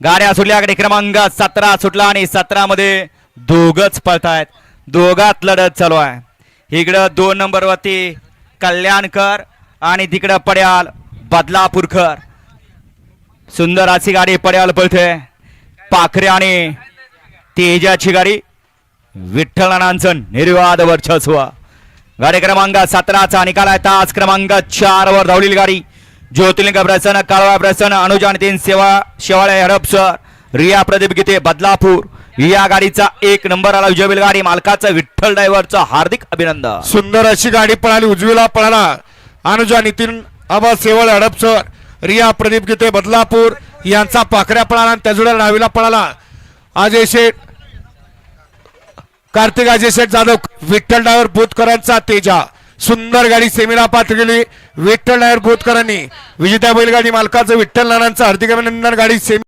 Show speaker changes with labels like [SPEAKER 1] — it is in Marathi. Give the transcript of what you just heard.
[SPEAKER 1] गाड्या सुटल्या गाडी क्रमांक सतरा सुटला आणि सतरा मध्ये दोघच पळतायत. दोघात लढत चालू आहे. इकडं दोन नंबरवरती कल्याणकर आणि तिकडं पड्याल बदलापूरकर. सुंदर अशी गाडी पड्याल पळते. पाखरे आणि तेजाची गाडी विठ्ठलनांचं निर्वाद वर्चस्व. गाडी क्रमांक सतराचा निकाल आहे. तास क्रमांक चार वर धावलेली गाडी. ज्योतिर्लिंग प्रसन्न काळवा प्रसन्न अनुजान तीन सेवा शेवाळे हडपसर रिया प्रदीप गीते बदलापूर या गाडीचा एक नंबर आला विजयबील गाडी मालकाचा विठ्ठल ड्रायव्हरचं हार्दिक अभिनंदन.
[SPEAKER 2] सुंदर अशी गाडी पळाली उजवीला पळाला. अनुजा नितीन आबा सेवळ हडपसर रिया प्रदीप गीते बदलापूर यांचा पाखऱ्या पळाला आणि त्याजुड्या डावीला पळाला. अजय शेठ कार्तिक अजय शेठ जाधव विठ्ठल डायव्हर बोधकरांचा तेजा. सुंदर गाडी सेमीला पात्र केली. विठ्ठल नायर गोतकरांनी विजेत्या बैलगाडी मालकाचं विठ्ठल नानांचं हार्दिक अभिनंदन. गाडी सेमी